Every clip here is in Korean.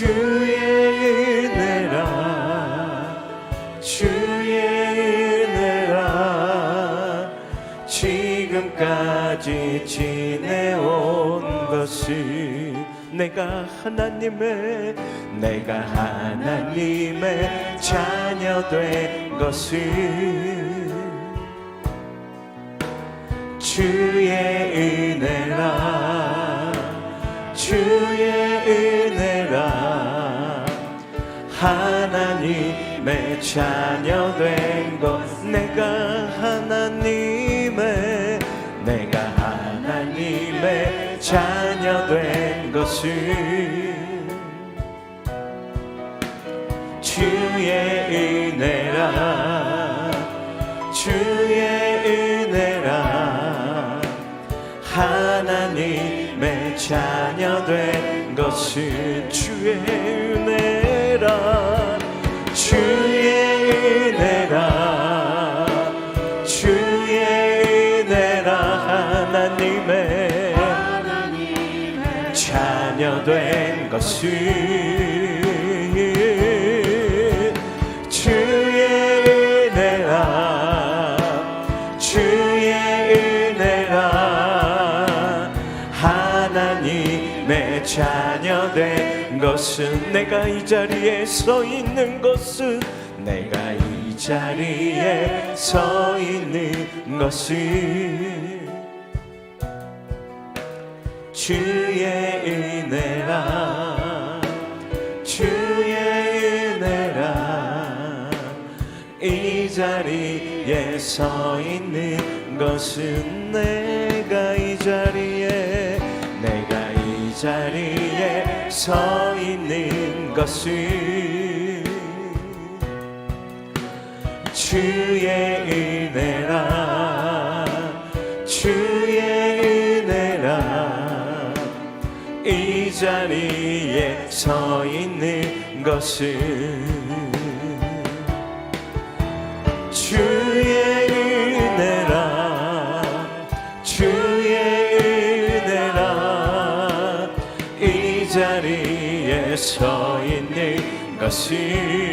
주의 은혜라. 주의 은혜라. 지금까지 지내온 것을 내가 하나님의 내가 하나님의 자녀 된 것을 주의 은혜라. 주의 은혜 하나님의 자녀 된 것 내가 하나님의 내가 하나님의 자녀 된 것을 주의 은혜라 주의 은혜라. 하나님의 자녀 된 것은 주의 은혜라 주의 은혜라 주의 은혜라 하나님의 하나님의 자녀 된 것은 내가 이 자리에 서 있는 것은 내가 이 자리에 서 있는 것은 주의 은혜라 주의 은혜라. 이 자리에 서 있는 것은 내 자리에 서 있는 것은 주의 은혜라 주의 은혜라. 이 자리에 서 있는 것은 있는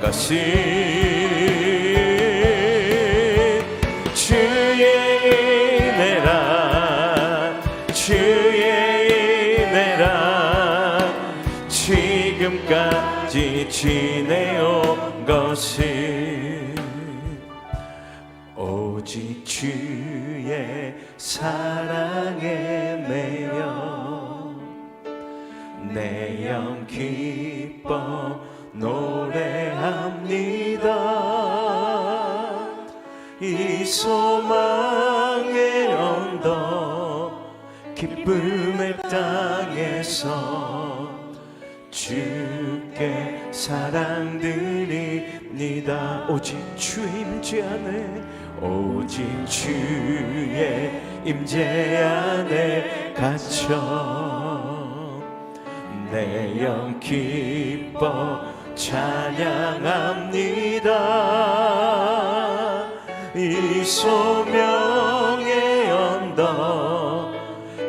것은 주의 은혜라 주의 은혜라. 지금까지 지내온 것은 오직 주의 사랑에 매여 내 영 기뻐 노 소망의 언덕 기쁨의 땅에서 주께 사랑 드립니다. 오직 주 임재 안에 오직 주의 임재 안에 갇혀 내 영 기뻐 찬양합니다 이 소명의 언덕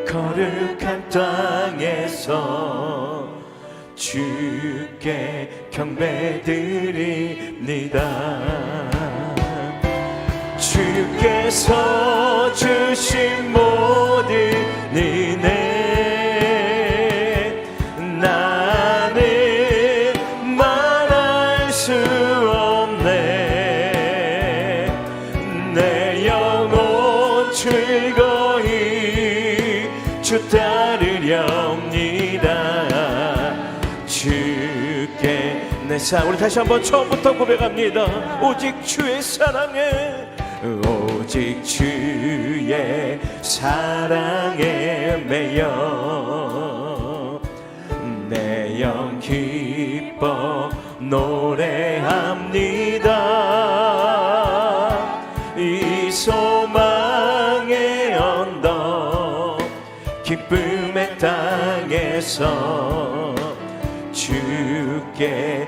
거룩한 땅에서 주께 경배드립니다. 주께서 주신 모 사, 우리 다시 한번 처음부터 고백합니다. 오직 주의 사랑에 오직 주의 사랑에 매여 내 영 기뻐 노래합니다. 이 소망의 언덕 기쁨의 땅에서 주께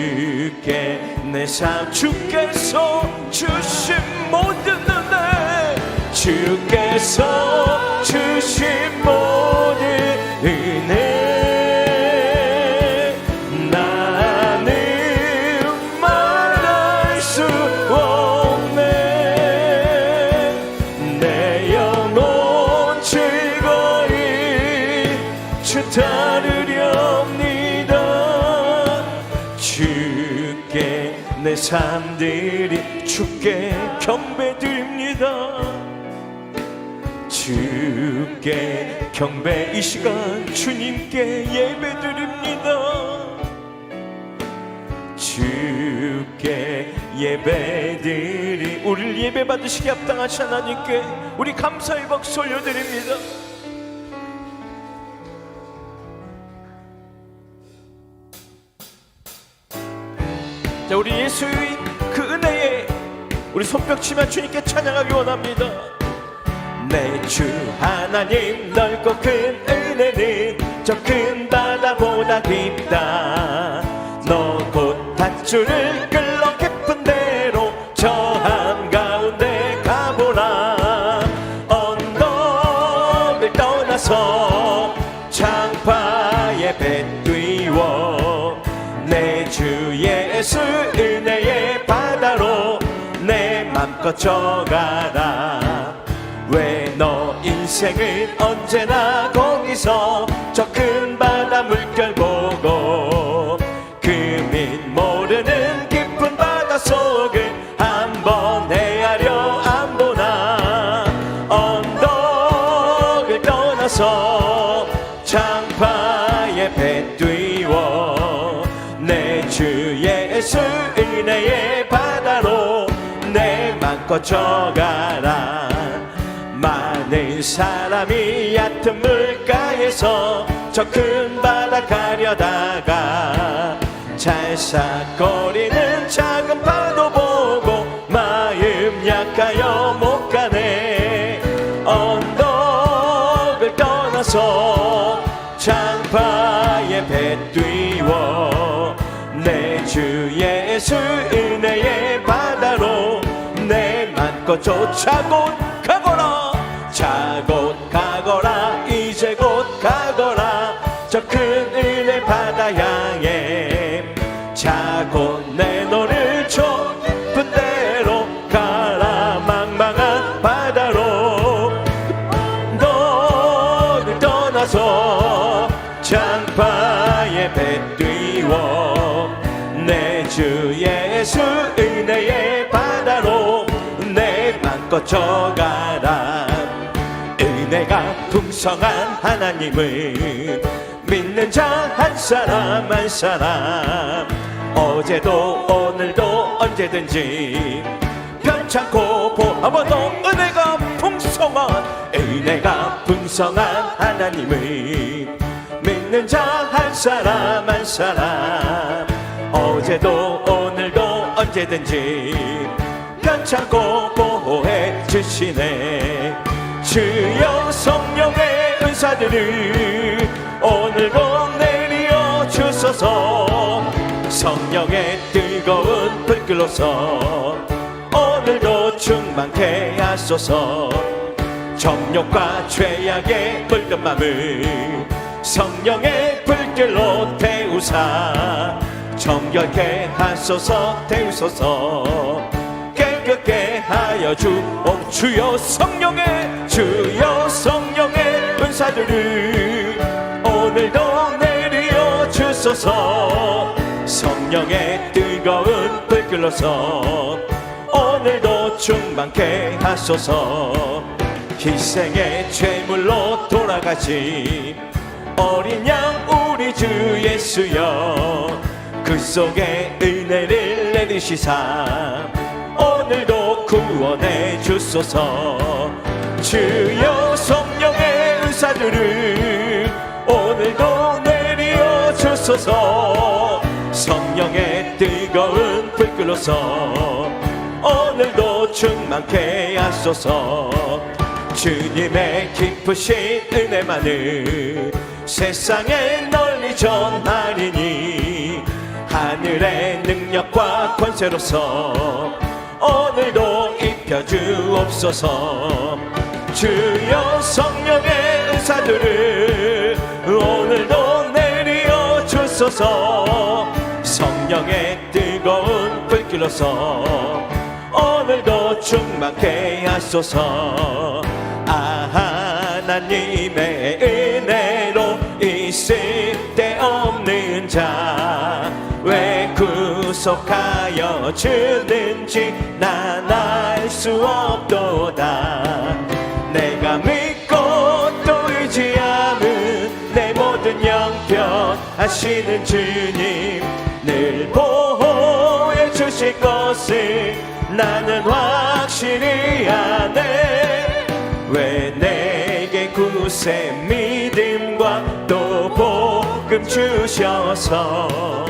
내 삶 주께서 주신 모든 은혜 주께서 주신 모든 주께 경배드립니다. 주께 경배 이 시간 주님께 예배드립니다. 주께 예배드리 우리를 예배 받으시게 합당하신 하나님께 우리 감사의 박수 올려드립니다. 자 우리 예수의 우리 손뼉 치며 주님께 찬양하기 원합니다. 내 주 하나님 넓고 큰 은혜는 저 큰 바다보다 깊다. 너곧 밧줄을 져가라 왜 너 인생은 언제나 거기서 저 큰 바다 물결 보고 그밑 모르는 깊은 바다 속을 한번 헤아려 안 보나. 언덕을 떠나서 장파에 배 띄워 내주 예수 바다로 내 맘껏 져가라. 많은 사람이 얕은 물가에서 저 큰 바다 가려다가 찰싹거리는 작은 파도 보고 마음 약하여 못 가네. 언덕을 떠나서 장파에 배 띄워 내주 예수 Chỗ. 져가라. 은혜가 풍성한 하나님을 믿는 자 한 사람 한 사람. 어제도 오늘도 언제든지 편찮고 보아봐도 은혜가 풍성한 은혜가 풍성한 하나님을 믿는 자 한 사람 한 사람. 어제도 오늘도 언제든지 편찮고 보호해 주시네. 주여 성령의 은사들을 오늘도 내리어 주소서. 성령의 뜨거운 불길로서 오늘도 충만케 하소서. 정욕과 죄악의 물든 맘을 성령의 불길로 태우사 정결케 하소서 태우소서 깨끗게 하여 주옵 주여 성령의 주여 성령의 은사들을 오늘도 내리어 주소서. 성령의 뜨거운 불길로서 오늘도 충만케 하소서. 희생의 제물로 돌아가시 어린 양 우리 주 예수여 그 속에 은혜를 내리시사 구원해 주소서. 주여 성령의 은사들을 오늘도 내리어 주소서. 성령의 뜨거운 불길로서 오늘도 충만케 하소서. 주님의 기쁘신 은혜만을 세상에 널리 전하리니 하늘의 능력과 권세로서 오늘도 입혀주옵소서. 주여 성령의 은사들을 오늘도 내리어 주소서. 성령의 뜨거운 불길로서 오늘도 충만케 하소서. 아 하나님의 구속하여 주는지 난 알 수 없도다. 내가 믿고 또 의지함은 내 모든 영변 하시는 주님 늘 보호해 주실 것을 나는 확실히 아네. 왜 내게 구세 믿음과 또 복음 주셔서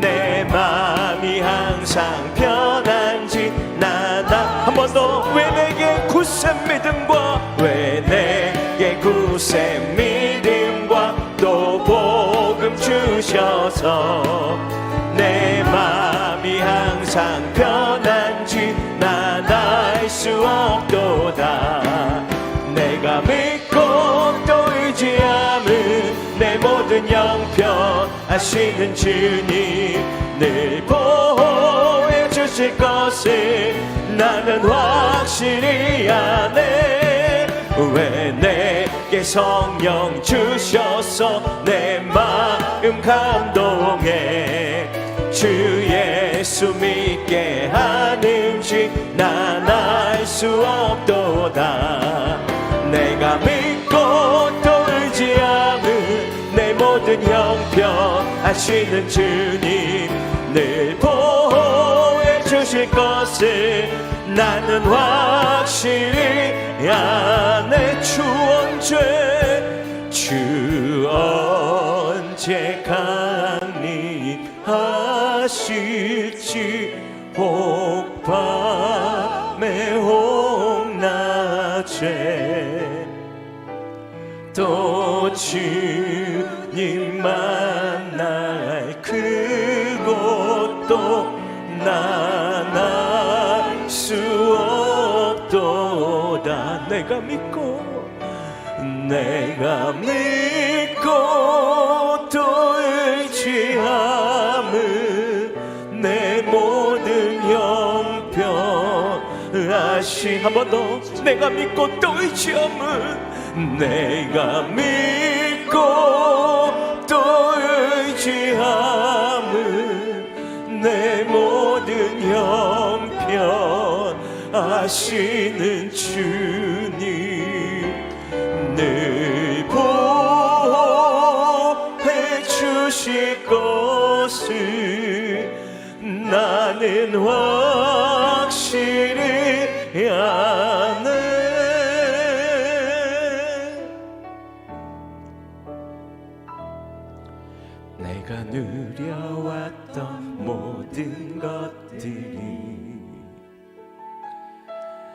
내 마음 이 항상 편한지 나나 한번 더 왜 내게 구세 믿음과 왜 내게 구세 믿음과 또 복음 주셔서 내 마음이 항상 편한지 난알수 없도다. 내가 믿고 또 의지함은 내 모든 영편 하시는 주님 늘 보호해 주실 것을 나는 확실히 아네. 왜 내게 성령 주셔서 내 마음 감동해? 주 예수 믿게 하는지 난알 수 없도다 모든 형편 하시는 주님 늘 보호해 주실 것을 나는 확실히 아네 주 언제 주 언제 강림하실지 혹밤에 혹낮에 또 주 님 만날 그곳도 나날 수 없도다. 내가 믿고 내가 믿고 또 의지함은 내 모든 형편 아시. 한 번 더. 내가 믿고 또 의지함은 내가 믿고 하시는 주님 늘 보호해 주실 것을 나는 확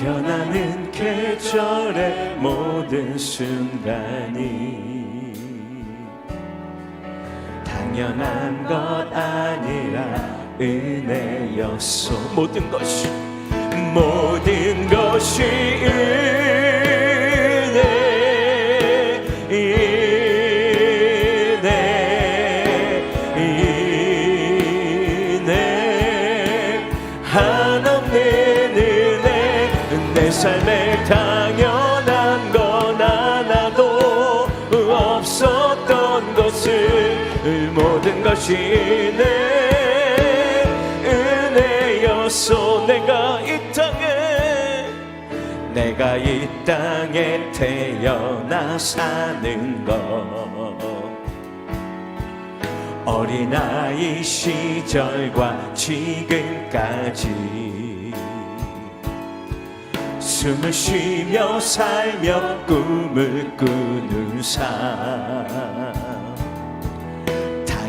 변하는 계절의 모든 순간이 당연한 것 아니라 은혜였소. 모든 것이 모든 것이 것이 내 은혜였소 내가 이 땅에 내가 이 땅에 태어나 사는 것. 어린아이 시절과 지금까지 숨을 쉬며 살며 꿈을 꾸는 삶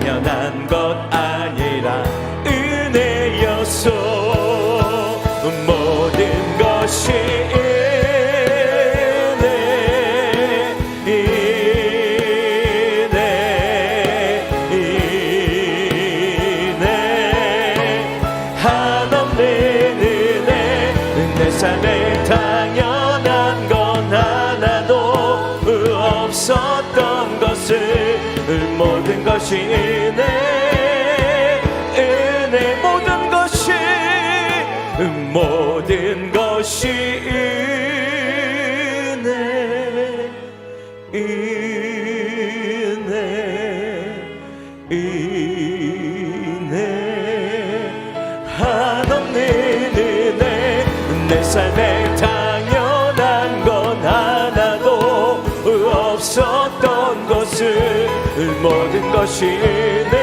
당연한 것 아니라 은혜였소 모든 것이 삶에 당연한 건 하나도 없었던 것을 모든 것이 은혜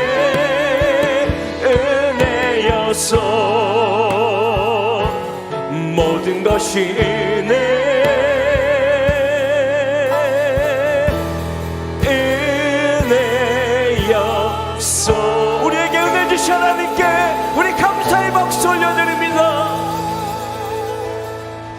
은혜였어. 모든 것이 은혜